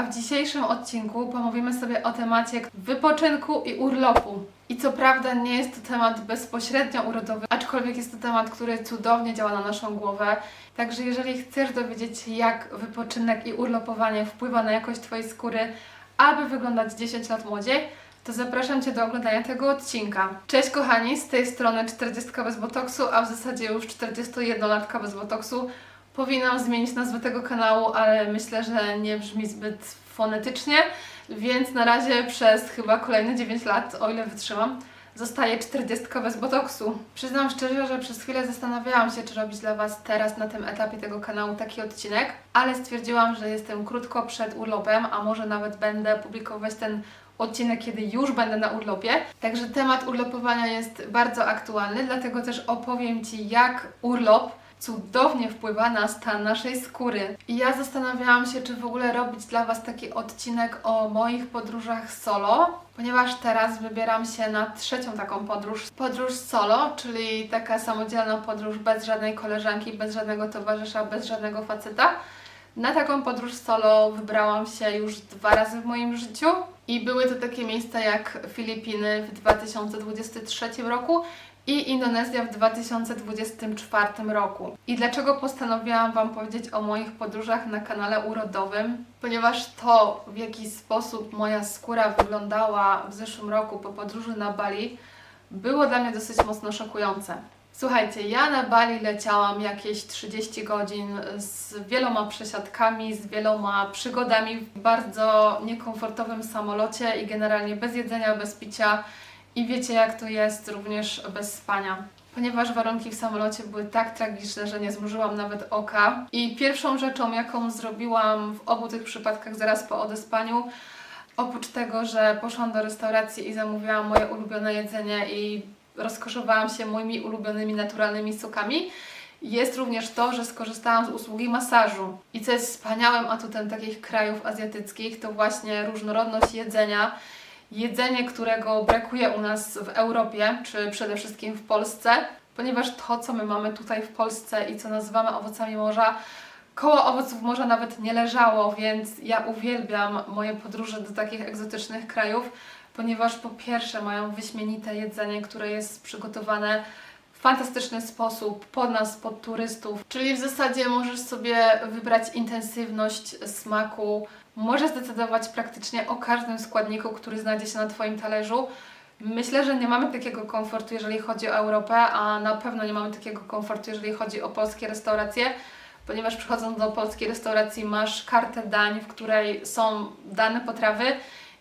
A w dzisiejszym odcinku pomówimy sobie o temacie wypoczynku i urlopu. I co prawda nie jest to temat bezpośrednio urodowy, aczkolwiek jest to temat, który cudownie działa na naszą głowę. Także jeżeli chcesz dowiedzieć się, jak wypoczynek i urlopowanie wpływa na jakość Twojej skóry, aby wyglądać 10 lat młodziej, to zapraszam Cię do oglądania tego odcinka. Cześć kochani, z tej strony 40 bez botoksu, a w zasadzie już 41-latka bez botoksu. Powinnam zmienić nazwę tego kanału, ale myślę, że nie brzmi zbyt fonetycznie, więc na razie przez chyba kolejne 9 lat, o ile wytrzymam, zostaje 40 bez botoksu. Przyznam szczerze, że przez chwilę zastanawiałam się, czy robić dla Was teraz na tym etapie tego kanału taki odcinek, ale stwierdziłam, że jestem krótko przed urlopem, a może nawet będę publikować ten odcinek, kiedy już będę na urlopie. Także temat urlopowania jest bardzo aktualny, dlatego też opowiem Ci, jak urlop cudownie wpływa na stan naszej skóry. I ja zastanawiałam się, czy w ogóle robić dla Was taki odcinek o moich podróżach solo, ponieważ teraz wybieram się na trzecią taką podróż. Podróż solo, czyli taka samodzielna podróż bez żadnej koleżanki, bez żadnego towarzysza, bez żadnego faceta. Na taką podróż solo wybrałam się już dwa razy w moim życiu i były to takie miejsca jak Filipiny w 2023 roku i Indonezja w 2024 roku. I dlaczego postanowiłam Wam powiedzieć o moich podróżach na kanale urodowym? Ponieważ to, w jaki sposób moja skóra wyglądała w zeszłym roku po podróży na Bali, było dla mnie dosyć mocno szokujące. Słuchajcie, ja na Bali leciałam jakieś 30 godzin z wieloma przesiadkami, z wieloma przygodami w bardzo niekomfortowym samolocie i generalnie bez jedzenia, bez picia. I wiecie, jak to jest również bez spania. Ponieważ warunki w samolocie były tak tragiczne, że nie zmrużyłam nawet oka. I pierwszą rzeczą, jaką zrobiłam w obu tych przypadkach zaraz po odespaniu, oprócz tego, że poszłam do restauracji i zamówiłam moje ulubione jedzenie i rozkoszowałam się moimi ulubionymi naturalnymi sokami, jest również to, że skorzystałam z usługi masażu. I co jest wspaniałym atutem takich krajów azjatyckich, to właśnie różnorodność jedzenia. Jedzenie, którego brakuje u nas w Europie, czy przede wszystkim w Polsce, ponieważ to, co my mamy tutaj w Polsce i co nazywamy owocami morza, koło owoców morza nawet nie leżało, więc ja uwielbiam moje podróże do takich egzotycznych krajów, ponieważ po pierwsze mają wyśmienite jedzenie, które jest przygotowane w fantastyczny sposób pod nas, pod turystów. Czyli w zasadzie możesz sobie wybrać intensywność smaku, możesz zdecydować praktycznie o każdym składniku, który znajdzie się na Twoim talerzu. Myślę, że nie mamy takiego komfortu, jeżeli chodzi o Europę, a na pewno nie mamy takiego komfortu, jeżeli chodzi o polskie restauracje, ponieważ przychodząc do polskiej restauracji masz kartę dań, w której są dane potrawy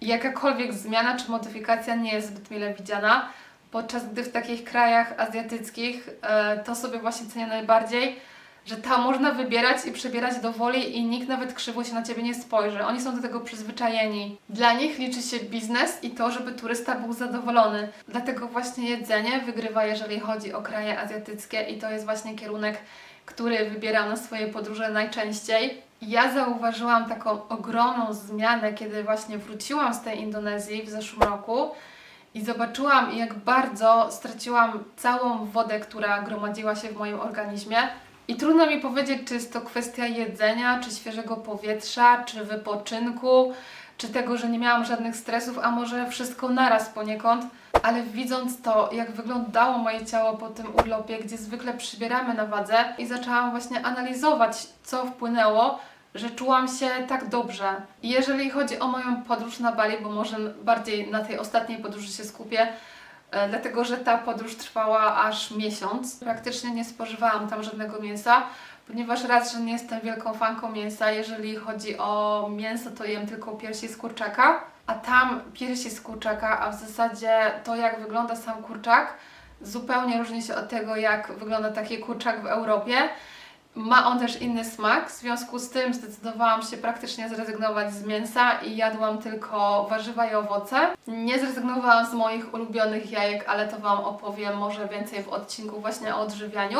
i jakakolwiek zmiana czy modyfikacja nie jest zbyt mile widziana, podczas gdy w takich krajach azjatyckich e, to sobie właśnie cenię najbardziej, że tam można wybierać i przebierać do woli i nikt nawet krzywo się na Ciebie nie spojrzy. Oni są do tego przyzwyczajeni. Dla nich liczy się biznes i to, żeby turysta był zadowolony. Dlatego właśnie jedzenie wygrywa, jeżeli chodzi o kraje azjatyckie i to jest właśnie kierunek, który wybieram na swoje podróże najczęściej. Ja zauważyłam taką ogromną zmianę, kiedy właśnie wróciłam z tej Indonezji w zeszłym roku i zobaczyłam, jak bardzo straciłam całą wodę, która gromadziła się w moim organizmie. I trudno mi powiedzieć, czy jest to kwestia jedzenia, czy świeżego powietrza, czy wypoczynku, czy tego, że nie miałam żadnych stresów, a może wszystko naraz poniekąd. Ale widząc to, jak wyglądało moje ciało po tym urlopie, gdzie zwykle przybieramy na wadze, i zaczęłam właśnie analizować, co wpłynęło, że czułam się tak dobrze. Jeżeli chodzi o moją podróż na Bali, bo może bardziej na tej ostatniej podróży się skupię, dlatego że ta podróż trwała aż miesiąc. Praktycznie nie spożywałam tam żadnego mięsa, ponieważ raz, że nie jestem wielką fanką mięsa, jeżeli chodzi o mięso, to jem tylko piersi z kurczaka, a tam piersi z kurczaka, a w zasadzie to, jak wygląda sam kurczak, zupełnie różni się od tego, jak wygląda taki kurczak w Europie. Ma on też inny smak, w związku z tym zdecydowałam się praktycznie zrezygnować z mięsa i jadłam tylko warzywa i owoce. Nie zrezygnowałam z moich ulubionych jajek, ale to Wam opowiem może więcej w odcinku właśnie o odżywianiu.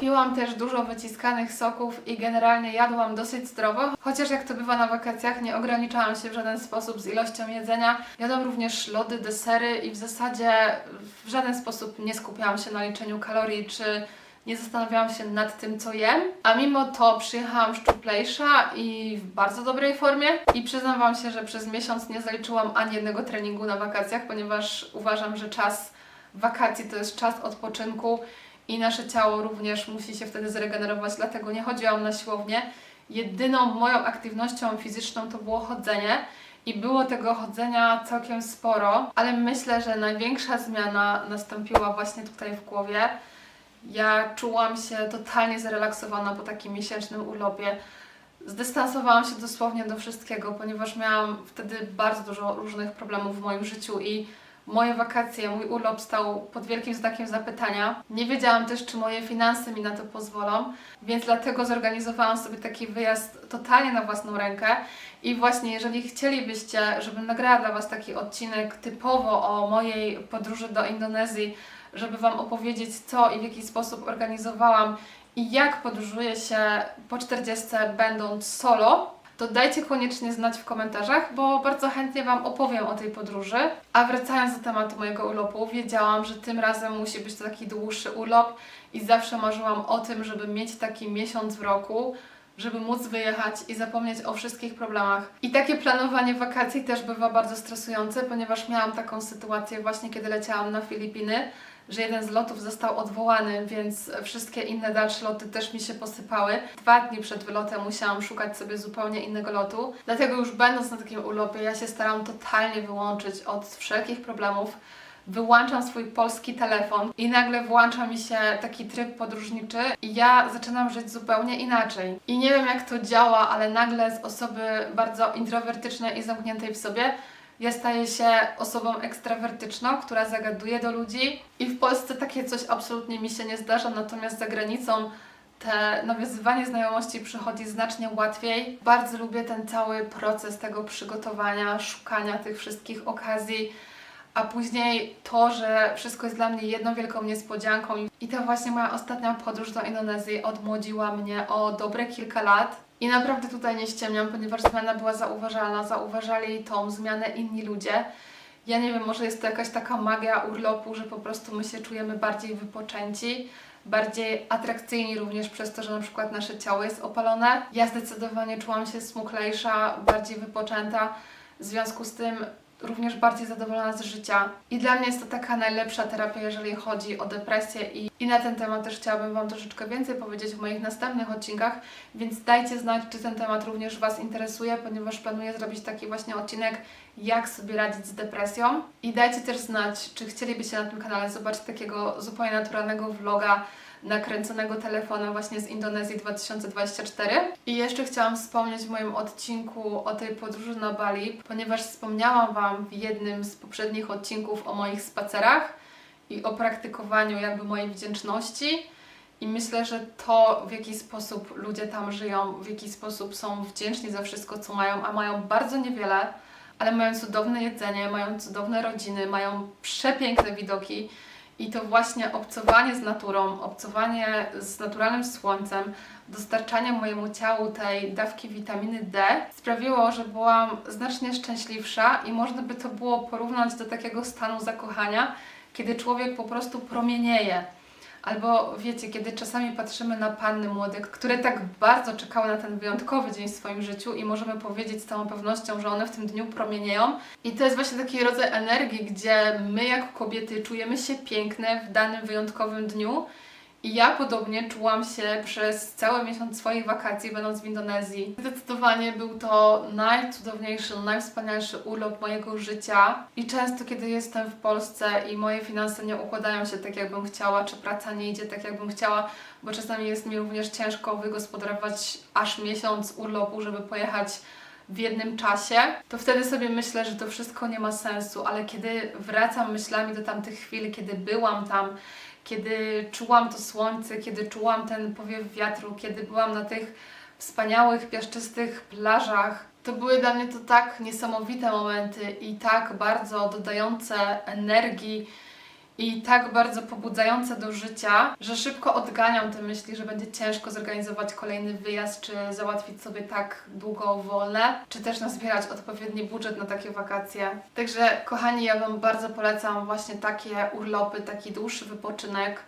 Piłam też dużo wyciskanych soków i generalnie jadłam dosyć zdrowo, chociaż jak to bywa na wakacjach, nie ograniczałam się w żaden sposób z ilością jedzenia. Jadłam również lody, desery i w zasadzie w żaden sposób nie skupiałam się na liczeniu kalorii czy nie zastanawiałam się nad tym, co jem, a mimo to przyjechałam szczuplejsza i w bardzo dobrej formie i przyznam Wam się, że przez miesiąc nie zaliczyłam ani jednego treningu na wakacjach, ponieważ uważam, że czas wakacji to jest czas odpoczynku i nasze ciało również musi się wtedy zregenerować, dlatego nie chodziłam na siłownię. Jedyną moją aktywnością fizyczną to było chodzenie i było tego chodzenia całkiem sporo, ale myślę, że największa zmiana nastąpiła właśnie tutaj w głowie. Ja czułam się totalnie zrelaksowana po takim miesięcznym urlopie. Zdystansowałam się dosłownie do wszystkiego, ponieważ miałam wtedy bardzo dużo różnych problemów w moim życiu i moje wakacje, mój urlop stał pod wielkim znakiem zapytania. Nie wiedziałam też, czy moje finanse mi na to pozwolą, więc dlatego zorganizowałam sobie taki wyjazd totalnie na własną rękę. I właśnie, jeżeli chcielibyście, żebym nagrała dla Was taki odcinek typowo o mojej podróży do Indonezji, żeby Wam opowiedzieć, co i w jaki sposób organizowałam i jak podróżuję się po 40 będąc solo, to dajcie koniecznie znać w komentarzach, bo bardzo chętnie Wam opowiem o tej podróży. A wracając do tematu mojego urlopu, wiedziałam, że tym razem musi być to taki dłuższy urlop i zawsze marzyłam o tym, żeby mieć taki miesiąc w roku, żeby móc wyjechać i zapomnieć o wszystkich problemach. I takie planowanie wakacji też bywa bardzo stresujące, ponieważ miałam taką sytuację właśnie, kiedy leciałam na Filipiny, że jeden z lotów został odwołany, więc wszystkie inne dalsze loty też mi się posypały. Dwa dni przed wylotem musiałam szukać sobie zupełnie innego lotu. Dlatego już będąc na takim urlopie, ja się staram totalnie wyłączyć od wszelkich problemów. Wyłączam swój polski telefon i nagle włącza mi się taki tryb podróżniczy i ja zaczynam żyć zupełnie inaczej. I nie wiem jak to działa, ale nagle z osoby bardzo introwertycznej i zamkniętej w sobie ja staję się osobą ekstrawertyczną, która zagaduje do ludzi i w Polsce takie coś absolutnie mi się nie zdarza, natomiast za granicą te nawiązywanie znajomości przychodzi znacznie łatwiej. Bardzo lubię ten cały proces tego przygotowania, szukania tych wszystkich okazji, a później to, że wszystko jest dla mnie jedną wielką niespodzianką. I ta właśnie moja ostatnia podróż do Indonezji odmłodziła mnie o dobre kilka lat. I naprawdę tutaj nie ściemniam, ponieważ zmiana była zauważalna, zauważali tą zmianę inni ludzie. Ja nie wiem, może jest to jakaś taka magia urlopu, że po prostu my się czujemy bardziej wypoczęci, bardziej atrakcyjni również przez to, że na przykład nasze ciało jest opalone. Ja zdecydowanie czułam się smuklejsza, bardziej wypoczęta, w związku z tym również bardziej zadowolona z życia. I dla mnie jest to taka najlepsza terapia, jeżeli chodzi o depresję i, i na ten temat też chciałabym Wam troszeczkę więcej powiedzieć w moich następnych odcinkach, więc dajcie znać, czy ten temat również Was interesuje, ponieważ planuję zrobić taki właśnie odcinek, jak sobie radzić z depresją. I dajcie też znać, czy chcielibyście na tym kanale zobaczyć takiego zupełnie naturalnego vloga, nakręconego telefonem właśnie z Indonezji 2024. I jeszcze chciałam wspomnieć w moim odcinku o tej podróży na Bali, ponieważ wspomniałam Wam w jednym z poprzednich odcinków o moich spacerach i o praktykowaniu jakby mojej wdzięczności. I myślę, że to, w jaki sposób ludzie tam żyją, w jaki sposób są wdzięczni za wszystko, co mają, a mają bardzo niewiele, ale mają cudowne jedzenie, mają cudowne rodziny, mają przepiękne widoki. I to właśnie obcowanie z naturą, obcowanie z naturalnym słońcem, dostarczanie mojemu ciału tej dawki witaminy D sprawiło, że byłam znacznie szczęśliwsza i można by to było porównać do takiego stanu zakochania, kiedy człowiek po prostu promienieje. Albo wiecie, kiedy czasami patrzymy na panny młode, które tak bardzo czekały na ten wyjątkowy dzień w swoim życiu i możemy powiedzieć z całą pewnością, że one w tym dniu promienieją. I to jest właśnie taki rodzaj energii, gdzie my jako kobiety czujemy się piękne w danym wyjątkowym dniu. I ja podobnie czułam się przez cały miesiąc swoich wakacji, będąc w Indonezji. Zdecydowanie był to najcudowniejszy, najwspanialszy urlop mojego życia. I często, kiedy jestem w Polsce i moje finanse nie układają się tak, jakbym chciała, czy praca nie idzie tak, jakbym chciała, bo czasami jest mi również ciężko wygospodarować aż miesiąc urlopu, żeby pojechać w jednym czasie, to wtedy sobie myślę, że to wszystko nie ma sensu, ale kiedy wracam myślami do tamtych chwil, kiedy byłam tam, kiedy czułam to słońce, kiedy czułam ten powiew wiatru, kiedy byłam na tych wspaniałych, piaszczystych plażach. To były dla mnie to tak niesamowite momenty i tak bardzo dodające energii i tak bardzo pobudzające do życia, że szybko odganiam te myśli, że będzie ciężko zorganizować kolejny wyjazd, czy załatwić sobie tak długo wolne, czy też nazbierać odpowiedni budżet na takie wakacje. Także kochani, ja Wam bardzo polecam właśnie takie urlopy, taki dłuższy wypoczynek,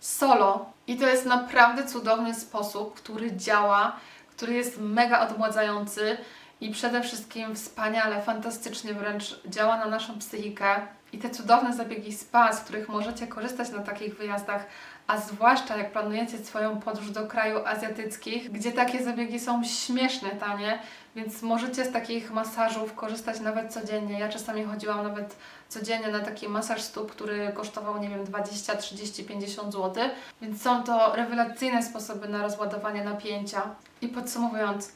solo. I to jest naprawdę cudowny sposób, który działa, który jest mega odmładzający i przede wszystkim wspaniale, fantastycznie wręcz działa na naszą psychikę. I te cudowne zabiegi spa, z których możecie korzystać na takich wyjazdach, a zwłaszcza jak planujecie swoją podróż do kraju azjatyckich, gdzie takie zabiegi są śmiesznie tanie, więc możecie z takich masażów korzystać nawet codziennie. Ja czasami chodziłam nawet codziennie na taki masaż stóp, który kosztował, nie wiem, 20, 30, 50 zł, więc są to rewelacyjne sposoby na rozładowanie napięcia. I podsumowując,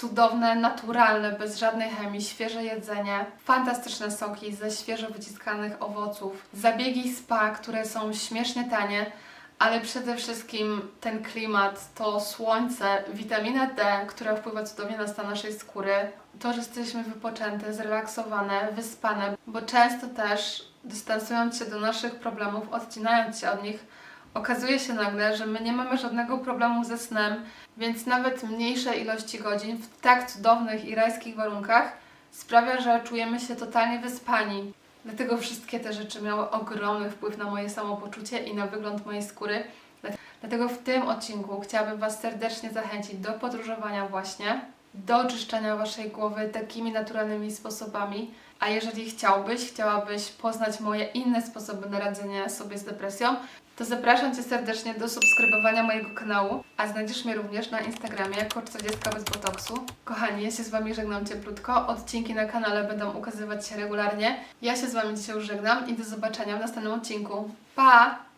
cudowne, naturalne, bez żadnej chemii, świeże jedzenie, fantastyczne soki ze świeżo wyciskanych owoców, zabiegi spa, które są śmiesznie tanie, ale przede wszystkim ten klimat, to słońce, witamina D, która wpływa cudownie na stan naszej skóry, to, że jesteśmy wypoczęte, zrelaksowane, wyspane, bo często też dystansując się do naszych problemów, odcinając się od nich, okazuje się nagle, że my nie mamy żadnego problemu ze snem, więc nawet mniejsze ilości godzin w tak cudownych i rajskich warunkach sprawia, że czujemy się totalnie wyspani. Dlatego wszystkie te rzeczy miały ogromny wpływ na moje samopoczucie i na wygląd mojej skóry. Dlatego w tym odcinku chciałabym Was serdecznie zachęcić do podróżowania właśnie, do oczyszczenia Waszej głowy takimi naturalnymi sposobami. A jeżeli chciałbyś, chciałabyś poznać moje inne sposoby na radzenie sobie z depresją, to zapraszam Cię serdecznie do subskrybowania mojego kanału, a znajdziesz mnie również na Instagramie jako 40 bez botoksu. Kochani, ja się z Wami żegnam cieplutko. Odcinki na kanale będą ukazywać się regularnie. Ja się z Wami dzisiaj już żegnam i do zobaczenia w następnym odcinku. Pa!